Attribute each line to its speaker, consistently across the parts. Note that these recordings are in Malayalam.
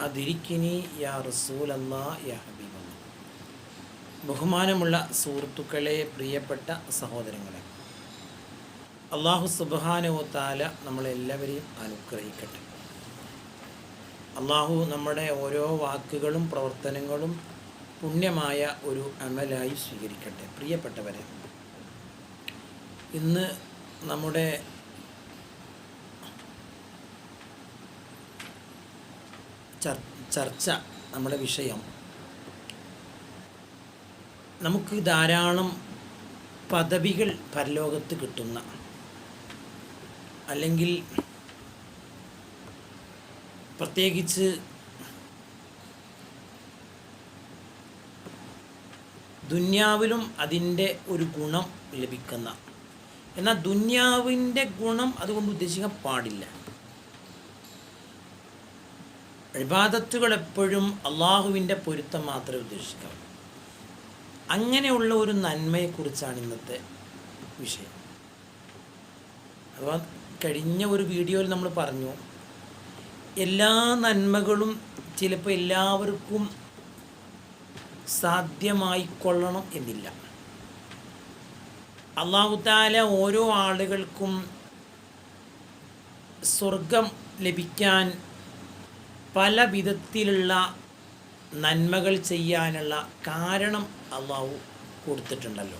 Speaker 1: അതിരിക്കിനി യാ റസൂൽ യാ ഹബീബ് ബഹുമാനമുള്ള സുഹൃത്തുക്കളെ പ്രിയപ്പെട്ട സഹോദരങ്ങളെ അള്ളാഹു സുബാനോ താല നമ്മളെല്ലാവരെയും അനുഗ്രഹിക്കട്ടെ. അള്ളാഹു നമ്മുടെ ഓരോ വാക്കുകളും പ്രവർത്തനങ്ങളും പുണ്യമായ ഒരു അമലായി സ്വീകരിക്കട്ടെ. പ്രിയപ്പെട്ടവരെ ഇന്ന് നമ്മുടെ ചർച്ച നമ്മുടെ വിഷയം. നമുക്ക് ധാരാളം പദവികൾ പരലോകത്ത് കിട്ടുന്ന അല്ലെങ്കിൽ പ്രത്യേകിച്ച് ദുന്യാവിലും അതിന്റെ ഒരു ഗുണം ലഭിക്കുന്ന. എന്നാൽ ദുന്യാവിന്റെ ഗുണം അതുകൊണ്ട് ഉദ്ദേശിക്കാൻ പാടില്ല. ഇബാദത്തുകൾ എപ്പോഴും അള്ളാഹുവിന്റെ പൊരുത്തം മാത്രമേ ഉദ്ദേശിക്കാം അങ്ങനെയുള്ള ഒരു നന്മയെക്കുറിച്ചാണ് ഇന്നത്തെ വിഷയം. അപ്പോൾ കഴിഞ്ഞ ഒരു വീഡിയോയിൽ നമ്മൾ പറഞ്ഞു എല്ലാ നന്മകളും ചിലപ്പോൾ എല്ലാവർക്കും സാധ്യമായിക്കൊള്ളണം എന്നില്ല. അള്ളാഹുത്താല ഓരോ ആളുകൾക്കും സ്വർഗം ലഭിക്കാൻ പല വിധത്തിലുള്ള നന്മകൾ ചെയ്യാനുള്ള കാരണം അള്ളാഹു കൊടുത്തിട്ടുണ്ടല്ലോ.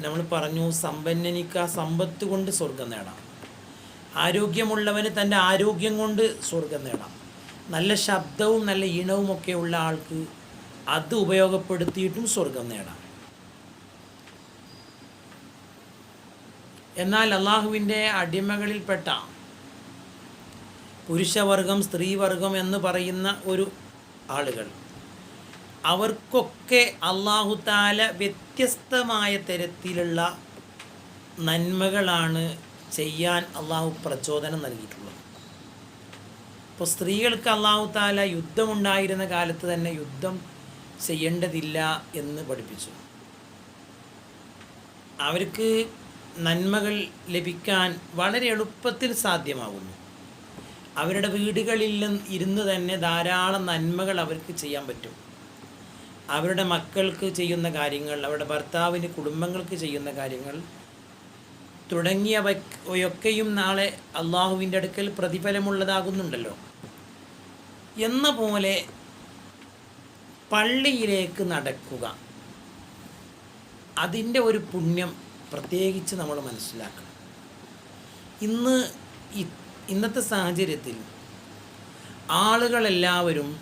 Speaker 1: നമ്മൾ പറഞ്ഞു സമ്പന്നനിക്ക് സമ്പത്ത് കൊണ്ട് സ്വർഗം നേടാം. ആരോഗ്യമുള്ളവന് തന്റെ ആരോഗ്യം കൊണ്ട് സ്വർഗം നേടാം. നല്ല ശബ്ദവും നല്ല ഈണവും ഒക്കെ ഉള്ള ആൾക്ക് അത് ഉപയോഗപ്പെടുത്തിയിട്ടും സ്വർഗം നേടാം. എന്നാൽ അള്ളാഹുവിന്റെ അടിമകളിൽപ്പെട്ട പുരുഷവർഗം സ്ത്രീവർഗം എന്ന് പറയുന്ന ഒരു ആളുകൾ. അവർക്കൊക്കെ അള്ളാഹുത്താല വ്യത്യസ്തമായ തരത്തിലുള്ള നന്മകളാണ് ചെയ്യാൻ അള്ളാഹു പ്രചോദനം നൽകിയിട്ടുള്ളത്. ഇപ്പോൾ സ്ത്രീകൾക്ക് അള്ളാഹു താല യുദ്ധമുണ്ടായിരുന്ന കാലത്ത് തന്നെ യുദ്ധം ചെയ്യേണ്ടതില്ല എന്ന് പഠിപ്പിച്ചു. അവർക്ക് നന്മകൾ ലഭിക്കാൻ വളരെ എളുപ്പത്തിൽ സാധ്യമാകുന്നു. അവരുടെ വീടുകളിൽ ഇരുന്ന് തന്നെ ധാരാളം നന്മകൾ അവർക്ക് ചെയ്യാൻ പറ്റും. അവരുടെ മക്കൾക്ക് ചെയ്യുന്ന കാര്യങ്ങൾ അവരുടെ ഭർത്താവിന് കുടുംബങ്ങൾക്ക് ചെയ്യുന്ന കാര്യങ്ങൾ തുടങ്ങിയവയൊക്കെയും നാളെ അള്ളാഹുവിന്റെ അടുക്കൽ പ്രതിഫലമുള്ളതാകുന്നുണ്ടല്ലോ. എന്ന പോലെ പള്ളിയിലേക്ക് നടക്കുക. അതിന്റെ ഒരു പുണ്യം പ്രത്യേകിച്ച് നമ്മൾ മനസ്സിലാക്കണം. ഇന്ന് ഇന്നത്തെ സാഹചര്യത്തിൽ ആളുകളെല്ലാവരും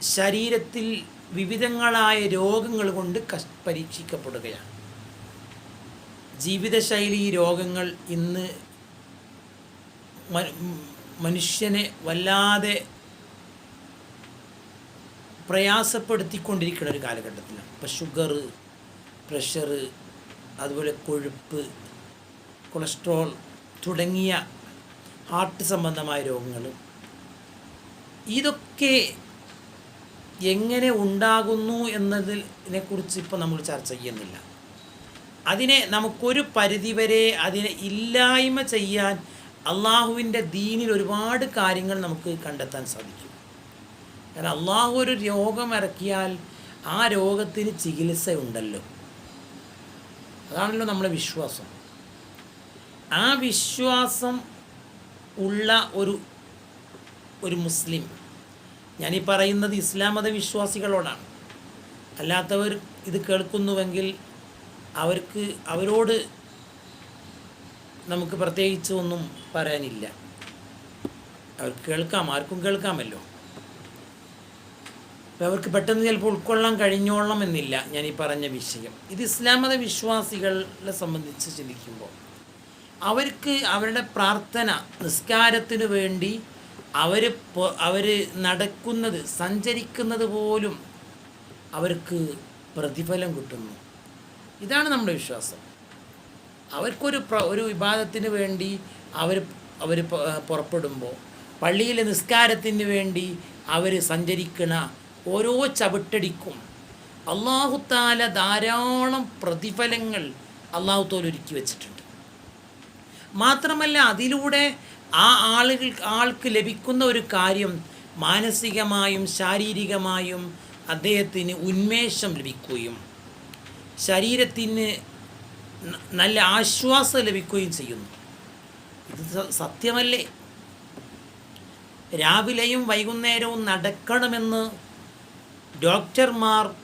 Speaker 1: ശരീരത്തിൽ വിവിധങ്ങളായ രോഗങ്ങൾ കൊണ്ട് കഷ് പരീക്ഷിക്കപ്പെടുകയാണ്. ജീവിതശൈലി രോഗങ്ങൾ ഇന്ന് മനുഷ്യനെ വല്ലാതെ പ്രയാസപ്പെടുത്തിക്കൊണ്ടിരിക്കുന്ന ഒരു കാലഘട്ടത്തിലാണ്. ഇപ്പം ഷുഗർ പ്രഷർ അതുപോലെ കൊഴുപ്പ് കൊളസ്ട്രോൾ തുടങ്ങിയ ഹാർട്ട് സംബന്ധമായ രോഗങ്ങൾ ഇതൊക്കെ എങ്ങനെ ഉണ്ടാകുന്നു എന്നതിനെ കുറിച്ച് ഇപ്പോൾ നമ്മൾ ചർച്ച ചെയ്യുന്നില്ല. അതിനെ നമുക്കൊരു പരിധിവരെ അതിനെ ഇല്ലായ്മ ചെയ്യാൻ അള്ളാഹുവിന്റെ ദീനിൽ ഒരുപാട് കാര്യങ്ങൾ നമുക്ക് കണ്ടെത്താൻ സാധിക്കും. കാരണം അള്ളാഹു ഒരു രോഗം ഇറക്കിയാൽ ആ രോഗത്തിന് ചികിത്സ ഉണ്ടല്ലോ അതാണല്ലോ നമ്മളെ വിശ്വാസം. ആ വിശ്വാസം ഉള്ള ഒരു ഒരു മുസ്ലിം. ഞാനീ പറയുന്നത് ഇസ്ലാം മത വിശ്വാസികളോടാണ്. അല്ലാത്തവർ ഇത് കേൾക്കുന്നുവെങ്കിൽ അവർക്ക് അവരോട് നമുക്ക് പ്രത്യേകിച്ച് ഒന്നും പറയാനില്ല. അവർക്ക് കേൾക്കാം ആർക്കും കേൾക്കാമല്ലോ. അവർക്ക് പെട്ടെന്ന് ചിലപ്പോൾ ഉൾക്കൊള്ളാൻ കഴിഞ്ഞോളണം എന്നില്ല ഞാൻ ഈ പറഞ്ഞ വിഷയം. ഇത് ഇസ്ലാം മത വിശ്വാസികളെ സംബന്ധിച്ച് ചിന്തിക്കുമ്പോൾ. അവർക്ക് അവരുടെ പ്രാർത്ഥന നിസ്കാരത്തിനു വേണ്ടി അവർ അവർ നടക്കുന്നത് സഞ്ചരിക്കുന്നത് പോലും അവർക്ക് പ്രതിഫലം കിട്ടുന്നു. ഇതാണ് നമ്മുടെ വിശ്വാസം. അവർക്കൊരു പ്ര ഒരു വിവാദത്തിന് വേണ്ടി അവർ അവർ പുറപ്പെടുമ്പോൾ പള്ളിയിലെ നിസ്കാരത്തിന് വേണ്ടി അവർ സഞ്ചരിക്കുന്ന ഓരോ ചവിട്ടടിക്കും അള്ളാഹുത്താല ധാരാളം പ്രതിഫലങ്ങൾ അള്ളാഹുത്തോൽ ഒരുക്കി വെച്ചിട്ടുണ്ട്. മാത്രമല്ല അതിലൂടെ ആ ആളുകൾ ആൾക്ക് ലഭിക്കുന്ന ഒരു കാര്യം മാനസികമായും ശാരീരികമായും അദ്ദേഹത്തിന് ഉന്മേഷം ലഭിക്കുകയും ശരീരത്തിന് നല്ല ആശ്വാസം ലഭിക്കുകയും ചെയ്യുന്നു. ഇത് സത്യമല്ലേ? രാവിലെയും വൈകുന്നേരവും നടക്കണമെന്ന് ഡോക്ടർമാർ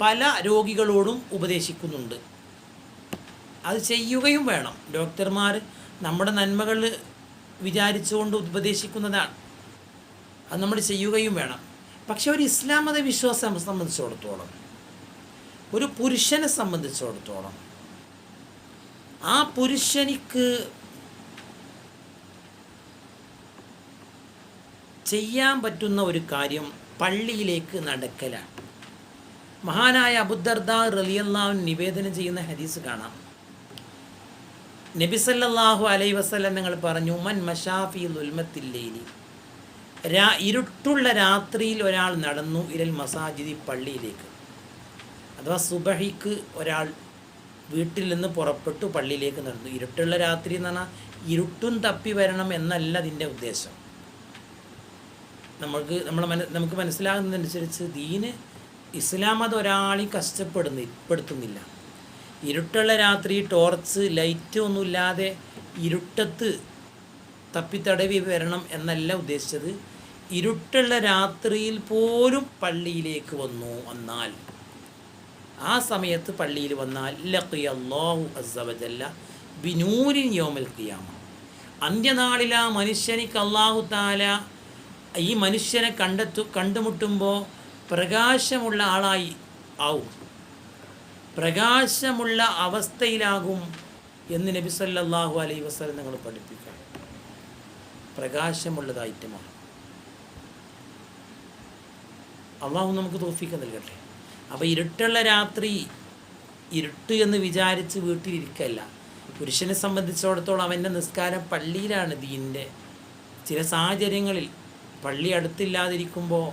Speaker 1: പല രോഗികളോടും ഉപദേശിക്കുന്നുണ്ട്. അത് ചെയ്യുകയും വേണം. ഡോക്ടർമാർ നമ്മുടെ നന്മകൾ വിചാരിച്ചുകൊണ്ട് ഉപദേശിക്കുന്നതാണ്. അത് നമ്മൾ ചെയ്യുകയും വേണം. പക്ഷെ ഒരു ഇസ്ലാം മത വിശ്വാസം സംബന്ധിച്ചിടത്തോളം ഒരു പുരുഷനെ സംബന്ധിച്ചിടത്തോളം ആ പുരുഷനിക്ക് ചെയ്യാൻ പറ്റുന്ന ഒരു കാര്യം പള്ളിയിലേക്ക് നടക്കലാണ്. മഹാനായ അബുദർദ റലിയല്ലാഹു നിവേദനം ചെയ്യുന്ന ഹദീസ് കാണാം. നബിസല്ലാഹു അലൈ വസ്ലം നിങ്ങൾ പറഞ്ഞു മൻ മഷാഫി ഉൽമത്തില്ലേലി രാ ഇരുട്ടുള്ള രാത്രിയിൽ ഒരാൾ നടന്നു ഇരൽ മസാജിദി പള്ളിയിലേക്ക്. അഥവാ സുബഹിക്ക് ഒരാൾ വീട്ടിൽ നിന്ന് പുറപ്പെട്ടു പള്ളിയിലേക്ക് നടന്നു. ഇരുട്ടുള്ള രാത്രി എന്ന് പറഞ്ഞാൽ ഇരുട്ടും തപ്പി വരണം എന്നല്ല അതിന്റെ ഉദ്ദേശം. നമ്മൾക്ക് നമ്മൾ മന നമുക്ക് മനസ്സിലാകുന്നതനുസരിച്ച് ദീന് ഇസ്ലാം അത് ഒരാളെയും കഷ്ടപ്പെടുന്ന പെടുത്തുന്നില്ല. ഇരുട്ടുള്ള രാത്രി ടോർച്ച് ലൈറ്റ് ഒന്നുമില്ലാതെ ഇരുട്ടത്ത് തപ്പിത്തടവി വരണം എന്നല്ല ഉദ്ദേശിച്ചത്. ഇരുട്ടുള്ള രാത്രിയിൽ പോലും പള്ളിയിലേക്ക് വന്നു വന്നാൽ ആ സമയത്ത് പള്ളിയിൽ വന്നാൽ ലഖിയ അള്ളാഹു അസവജല്ല ബിനൂരിൻ യോമൽ ഖിയാമ. അന്ത്യനാളിൽ ആ മനുഷ്യനിക്ക് അള്ളാഹു താല ഈ മനുഷ്യനെ കണ്ടെത്തു കണ്ടുമുട്ടുമ്പോൾ പ്രകാശമുള്ള ആളായി ആവും. പ്രകാശമുള്ള അവസ്ഥയിലാകും എന്ന് നബി സല്ലാഹു അലൈ വസ്ലം നിങ്ങൾ പഠിപ്പിക്കണം. പ്രകാശമുള്ളതായിട്ട് മാറും അള്ളാഹു നമുക്ക് തോഫിക്ക നൽകട്ടെ. അപ്പോൾ ഇരുട്ടുള്ള രാത്രി ഇരുട്ട് എന്ന് വിചാരിച്ച് വീട്ടിലിരിക്കല്ല. പുരുഷനെ സംബന്ധിച്ചിടത്തോളം അവന്റെ നിസ്കാരം പള്ളിയിലാണ് ദീന്റെ ചില സാഹചര്യങ്ങളിൽ പള്ളി അടുത്തില്ലാതിരിക്കുമ്പോൾ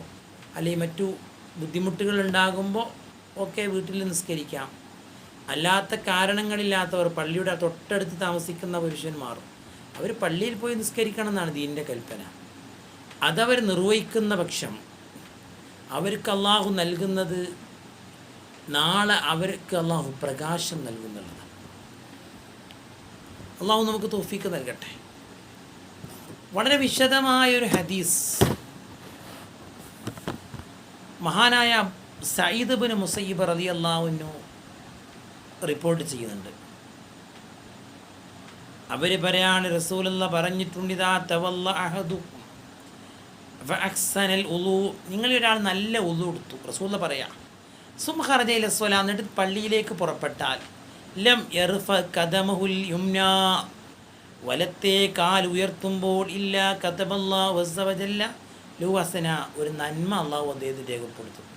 Speaker 1: അല്ലെങ്കിൽ മറ്റു ബുദ്ധിമുട്ടുകൾ ഉണ്ടാകുമ്പോൾ ഒക്കെ വീട്ടിൽ നിസ്കരിക്കാം. അല്ലാത്ത കാരണങ്ങളില്ലാത്തവർ പള്ളിയുടെ തൊട്ടടുത്ത് താമസിക്കുന്ന പുരുഷന്മാർ അവർ പള്ളിയിൽ പോയി നിസ്കരിക്കണം എന്നാണ് ദീന്റെ കൽപ്പന. അതവർ നിർവഹിക്കുന്ന പക്ഷം അവർക്ക് അള്ളാഹു നൽകുന്നത് നാളെ അവർക്ക് അള്ളാഹു പ്രകാശം നൽകുന്നുള്ളതാണ്. അള്ളാഹു നമുക്ക് തോഫിക്ക് നൽകട്ടെ. വളരെ വിശദമായൊരു ഹദീസ് മഹാനായ സയ്യിദ് ബിൻ മുസയ്യിബ് റലി അള്ളാഹുനു റിപ്പോർട്ട് ചെയ്യുന്നുണ്ട്. അവർ പറയാണ് റസൂലുള്ള പറഞ്ഞിട്ടുണ്ട് ഇതാ തവല്ല അഹദു അക്സനൽ ഉലു നിങ്ങളൊരാൾ നല്ല ഉലു എടുത്തു. റസൂല പറയാം സുംഹറജയിൽ സ്വല എന്നിട്ട് പള്ളിയിലേക്ക് പുറപ്പെട്ടാൽ ലം എർഫ കദമഹുൽ യുംന. വലത്തെ കാൽ ഉയർത്തുമ്പോൾ ഇല്ല കഥബല്ലാ വസ്സവജല്ല ലുഹസന ഒരു നന്മ അള്ളാഹു അദ്ദേഹത്തിന് രേഖപ്പെടുത്തും.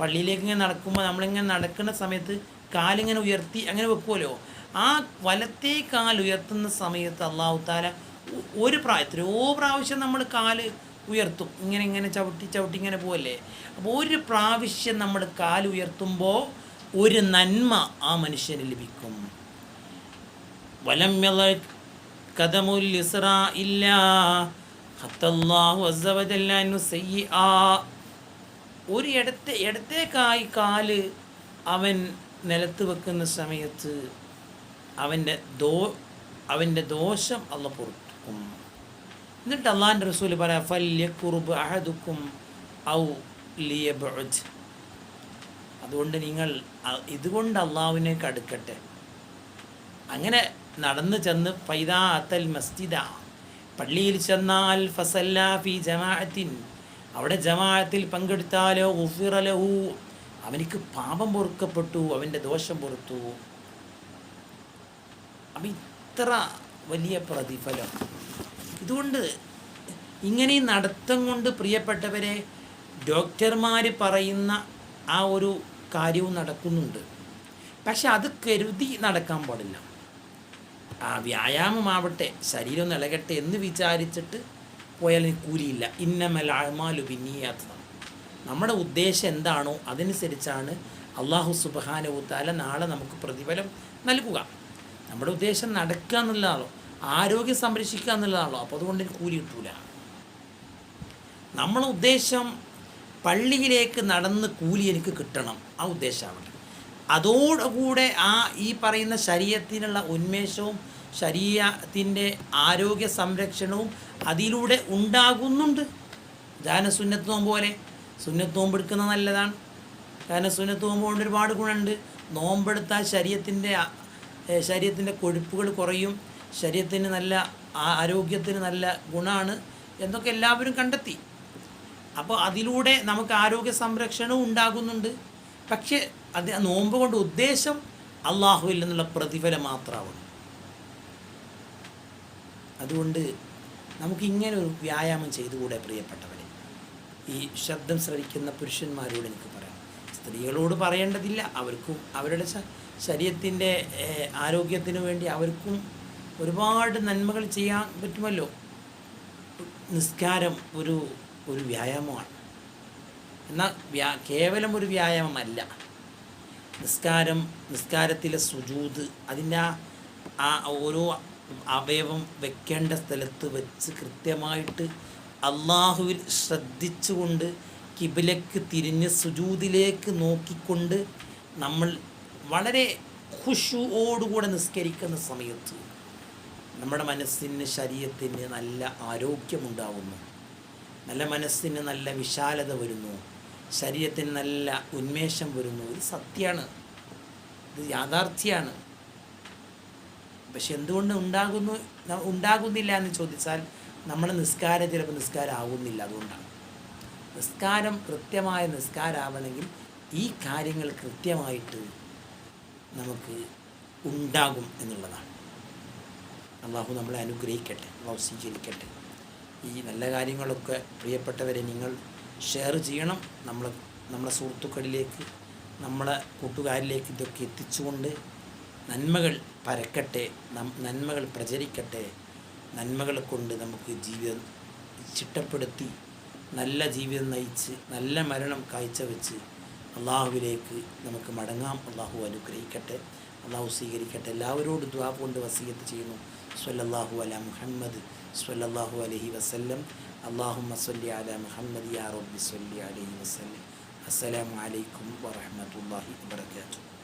Speaker 1: പള്ളിയിലേക്ക് ഇങ്ങനെ നടക്കുമ്പോൾ നമ്മളിങ്ങനെ നടക്കുന്ന സമയത്ത് കാലിങ്ങനെ ഉയർത്തി അങ്ങനെ വെക്കുമല്ലോ ആ വലത്തെ കാൽ ഉയർത്തുന്ന സമയത്ത് അള്ളാഹു താല ഒരു പ്രായ എത്രയോ പ്രാവശ്യം നമ്മൾ കാൽ ഉയർത്തും. ഇങ്ങനെ ഇങ്ങനെ ചവിട്ടി ചവിട്ടി ഇങ്ങനെ പോവല്ലേ? അപ്പോൾ ഒരു പ്രാവശ്യം നമ്മൾ കാൽ ഉയർത്തുമ്പോൾ ഒരു നന്മ ആ മനുഷ്യന് ലഭിക്കും. വലം കഥമുൽ ഇല്ല ഒരു ഇടത്തെ ഇടത്തേക്കായി കാൽ അവൻ നിലത്ത് വെക്കുന്ന സമയത്ത് അവന്റെ ദോ അവന്റെ ദോഷം അള്ള പൊറുക്കും. എന്നിട്ട് അള്ളാഹിന്റെ റസൂൽ പറയാം ഫല്യക്കുറുബ് അഹദുക്കും ഔ ലിയ അതുകൊണ്ട് നിങ്ങൾ ഇതുകൊണ്ട് അള്ളാഹുവിനേക്ക് അടുക്കട്ടെ അങ്ങനെ നടന്നു ചെന്ന് പൈതാ അത്തൽ മസ്ജിദ. പള്ളിയിൽ ചെന്നാൽ ഫസല്ല ഫി ജമാഅത്തിൻ. അവിടെ ജമാഅത്തിൽ പങ്കെടുത്താലോ ഉഫിറലഹു അവനിക്ക് പാപം പൊറുക്കപ്പെട്ടു അവന്റെ ദോഷം പൊറുത്തു. അപ്പം ഇത്ര വലിയ പ്രതിഫലം. ഇതുകൊണ്ട് ഇങ്ങനെ നടത്തം കൊണ്ട് പ്രിയപ്പെട്ടവരെ ഡോക്ടർമാർ പറയുന്ന ആ ഒരു കാര്യവും നടക്കുന്നുണ്ട്. പക്ഷെ അത് കരുതി നടക്കാൻ പാടില്ല. ആ വ്യായാമമാവട്ടെ ശരീരം നിലകട്ടെ എന്ന് വിചാരിച്ചിട്ട് പോയാൽ കൂലിയില്ല ഇന്നമൽ അമാലു പിന്നീയാത്തതാണ് നമ്മുടെ ഉദ്ദേശം എന്താണോ അതനുസരിച്ചാണ് അള്ളാഹു സുബാനുത്താല നാളെ നമുക്ക് പ്രതിഫലം നൽകുക. നമ്മുടെ ഉദ്ദേശം നടക്കുക എന്നുള്ളതാണോ? ആരോഗ്യം സംരക്ഷിക്കുക എന്നുള്ളതാണോ? അപ്പോൾ അതുകൊണ്ട് കൂലി കിട്ടൂല. നമ്മളെ ഉദ്ദേശം പള്ളിയിലേക്ക് നടന്ന് കൂലി എനിക്ക് കിട്ടണം. ആ ഉദ്ദേശമാണ്. അതോടുകൂടെ ആ ഈ പറയുന്ന ശരീരത്തിനുള്ള ഉന്മേഷവും ശരീരത്തിന്റെ ആരോഗ്യ സംരക്ഷണവും അതിലൂടെ ഉണ്ടാകുന്നുണ്ട്. ദാന സുന്നത്ത് നോമ്പ് പോലെ സുന്നത്ത് നോമ്പ് എടുക്കുന്നത് നല്ലതാണ്. കാരണം സുന്നത്ത് നോമ്പ് കൊണ്ട് ഒരുപാട് ഗുണമുണ്ട്. നോമ്പെടുത്താൽ ശരീരത്തിന്റെ ശരീരത്തിന്റെ കൊഴുപ്പുകൾ കുറയും. ശരീരത്തിന് നല്ല ആരോഗ്യത്തിന് നല്ല ഗുണമാണ് എന്നൊക്കെ എല്ലാവരും കണ്ടെത്തി. അപ്പോൾ അതിലൂടെ നമുക്ക് ആരോഗ്യ സംരക്ഷണവും ഉണ്ടാകുന്നുണ്ട്. പക്ഷേ അത് നോമ്പ് കൊണ്ട് ഉദ്ദേശം അള്ളാഹുവിൽ നിന്നുള്ള പ്രതിഫലം മാത്രമാവണം. അതുകൊണ്ട് നമുക്ക് ഇങ്ങനെ ഒരു വ്യായാമം ചെയ്തുകൂടെ പ്രിയപ്പെട്ടവരെ ഈ ശബ്ദം ശ്രവിക്കുന്ന പുരുഷന്മാരോട് എനിക്ക് പറയാം. സ്ത്രീകളോട് പറയേണ്ടതില്ല. അവർക്കും അവരുടെ ശരീരത്തിന്റെ ആരോഗ്യത്തിനു വേണ്ടി അവർക്കും ഒരുപാട് നന്മകൾ ചെയ്യാൻ പറ്റുമല്ലോ? നിസ്കാരം ഒരു ഒരു വ്യായാമമാണ്. എന്നാൽ വ്യാ കേവലം ഒരു വ്യായാമമല്ല. നിസ്കാരം നിസ്കാരത്തിലെ സുജൂത് അതിന്റെ ആ ഓരോ അവയവം വെക്കേണ്ട സ്ഥലത്ത് വെച്ച് കൃത്യമായിട്ട് അള്ളാഹുവിൽ ശ്രദ്ധിച്ചുകൊണ്ട് കിബിലക്ക് തിരിഞ്ഞ് സുജൂതിലേക്ക് നോക്കിക്കൊണ്ട് നമ്മൾ വളരെ ഖുഷുവോടുകൂടെ നിസ്കരിക്കുന്ന സമയത്ത് നമ്മുടെ മനസ്സിന് ശരീരത്തിന് നല്ല ആരോഗ്യമുണ്ടാവുന്നു. നല്ല മനസ്സിന് നല്ല വിശാലത വരുന്നു. ശരീരത്തിന് നല്ല ഉന്മേഷം വരുന്നു. ഇത് സത്യമാണ്. ഇത് യാഥാർത്ഥ്യമാണ്. പക്ഷെ എന്തുകൊണ്ട് ഉണ്ടാകുന്നു ഉണ്ടാകുന്നില്ല എന്ന് ചോദിച്ചാൽ നമ്മൾ നിസ്കാരം ചിലപ്പോൾ നിസ്കാരം ആകുന്നില്ല അതുകൊണ്ടാണ്. നിസ്കാരം കൃത്യമായ നിസ്കാരമാവണമെങ്കിൽ ഈ കാര്യങ്ങൾ കൃത്യമായിട്ട് നമുക്ക് ഉണ്ടാകും എന്നുള്ളതാണ്. അള്ളാഹു നമ്മളെ അനുഗ്രഹിക്കട്ടെ അള്ളാഹു സ്വീകരിക്കട്ടെ. ഈ നല്ല കാര്യങ്ങളൊക്കെ പ്രിയപ്പെട്ടവരെ നിങ്ങൾ ഷെയർ ചെയ്യണം. നമ്മൾ നമ്മളെ സുഹൃത്തുക്കളിലേക്ക് നമ്മളെ കൂട്ടുകാരിലേക്ക് ഇതൊക്കെ എത്തിച്ചുകൊണ്ട് നന്മകൾ പരക്കട്ടെ നന്മകൾ പ്രചരിക്കട്ടെ നന്മകൾ കൊണ്ട് നമുക്ക് ജീവിതം ചിട്ടപ്പെടുത്തി നല്ല ജീവിതം നയിച്ച് നല്ല മരണം കാഴ്ചവെച്ച് അള്ളാഹുവിലേക്ക് നമുക്ക് മടങ്ങാം. അള്ളാഹു അനുഗ്രഹിക്കട്ടെ അള്ളാഹു സ്വീകരിക്കട്ടെ. എല്ലാവരോടും ദ്വാ കൊണ്ട് വസീയത്ത് ചെയ്യുന്നു. സ്വല്ലല്ലാഹു അല മുഹമ്മദ് സ്വല്ലല്ലാഹു അലഹി വസല്ലം. അള്ളാഹു സ്വല്ലി അല മുഹമ്മദ് യാ റബ്ബി സ്വല്ലി അലഹി വസല്ലം. അസ്സലാമു അലൈക്കും വറഹ്മത്തുള്ളാഹി വബറകാതുഹു.